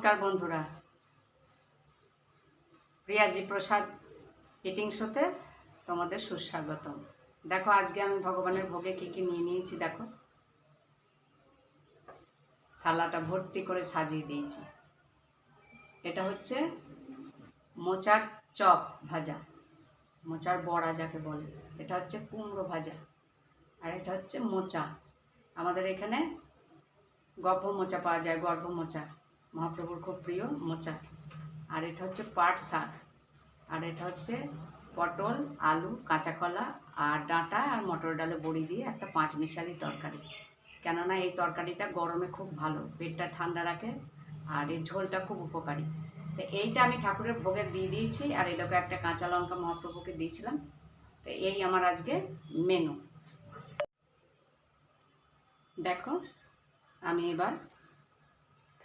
নমস্কার বন্ধুরা। প্রিয়াজি প্রসাদ ইটিং শোতে তোমাদের সুস্বাগতম। দেখো, আজকে আমি ভগবানের ভোগে কী কী নিয়ে নিয়েছি, দেখো। থালাটা ভর্তি করে সাজিয়ে দিয়েছি। এটা হচ্ছে মোচার চপ ভাজা। মোচার বড়া যাকে বলে। এটা হচ্ছে কুমড়ো ভাজা। আর এটা হচ্ছে মোচা। আমাদের এখানে গর্ভ মোচা পাওয়া যায়, গর্ভ মোচা। মহাপ্রভুর খুব প্রিয় মোচা। আর এটা হচ্ছে পাট শাক। আর এটা হচ্ছে পটল, আলু, কাঁচা কলা, আর ডাঁটা আর মটর ডালে বড়ি দিয়ে একটা পাঁচ মিশালি তরকারি। কেননা এই তরকারিটা গরমে খুব ভালো, পেটটা ঠান্ডা রাখে আর এর ঝোলটা খুব উপকারী। তো এইটা আমি ঠাকুরের ভোগে দিয়ে দিয়েছি। আর দেখো একটা কাঁচা লঙ্কা মহাপ্রভুকে দিয়েছিলাম। তো এই আমার আজকে মেনু। দেখো, আমি এবার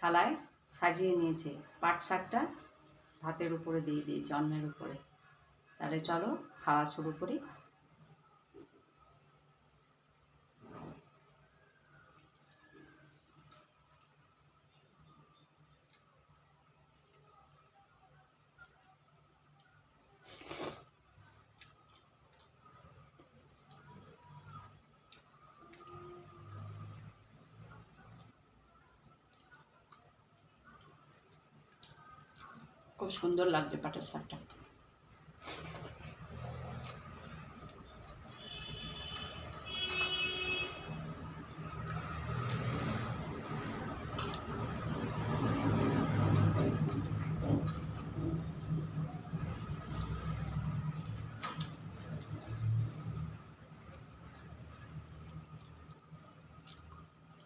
থালায় সাজিয়ে নিয়েছে। পাট শাকটা ভাতের উপরে দিয়ে দিয়েছে, অন্নের উপরে। তাহলে চলো, খাওয়া শুরু করি। খুব সুন্দর লাগছে পাটের শাকটা।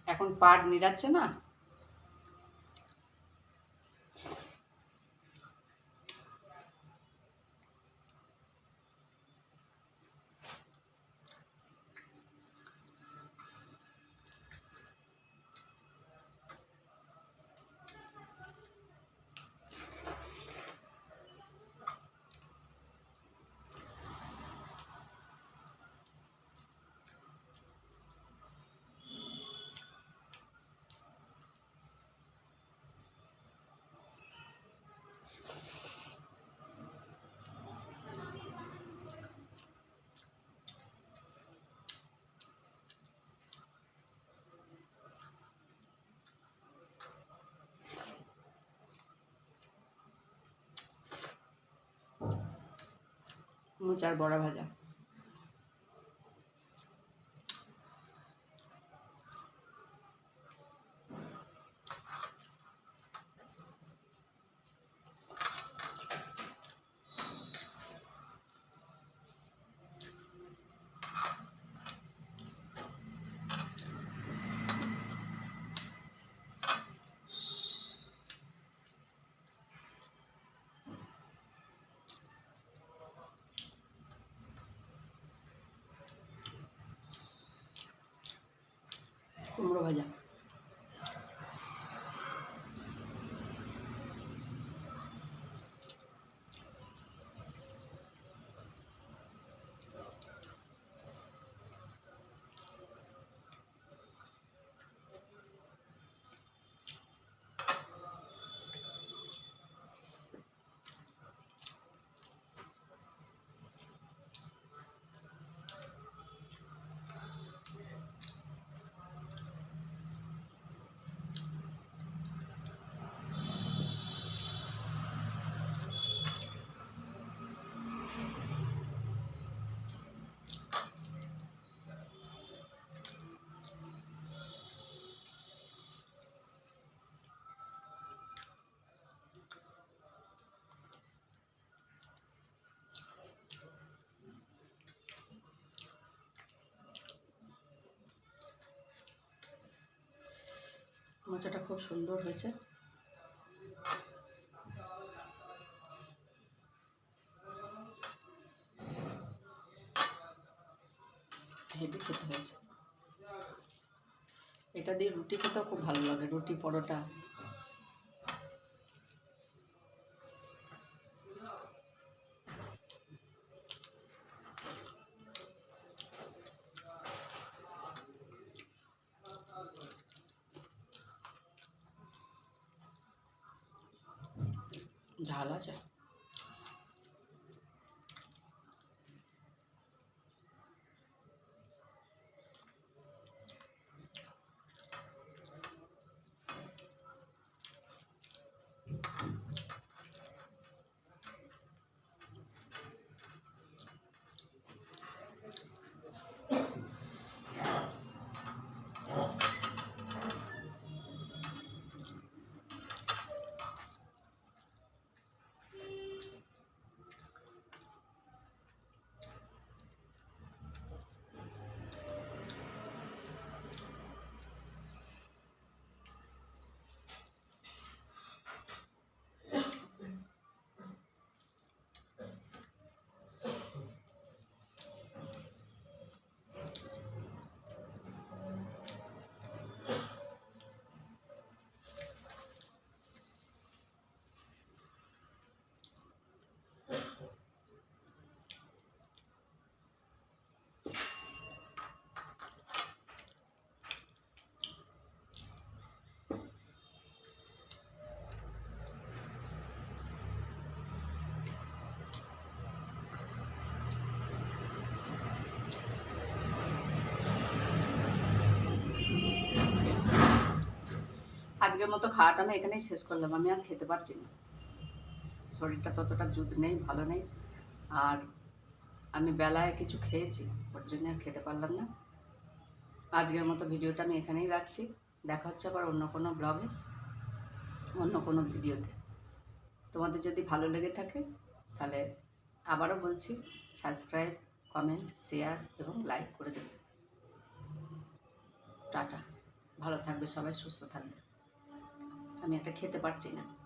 এখন পাট নিরাচ্ছে না? মোচার বড়া ভাজা। কুমড়ো ভাজা। মোচাটা খুব সুন্দর হয়েছে। হেভি খেতে হয়েছে। এটা দিয়ে রুটি খেতেও খুব ভালো লাগে, রুটি, পরোটা। झाला चहा আজকের মতো খাওয়াটা আমি এখানেই শেষ করলাম। আমি আর খেতে পারছি না। শরীরটা ততটা জুত নেই, ভালো নেই। আর আমি বেলায় কিছু খেয়েছি, ওর জন্য আর খেতে পারলাম না। আজকের মতো ভিডিওটা আমি এখানেই রাখছি। দেখা হচ্ছে আবার অন্য কোনো ব্লগে, অন্য কোনো ভিডিওতে। তোমাদের যদি ভালো লেগে থাকে, তাহলে আবারও বলছি সাবস্ক্রাইব কমেন্ট শেয়ার এবং লাইক করে দেবে। টাটা। ভালো থাকবে সবাই, সুস্থ থাকবে। আমি এটা খেতে পারছি না।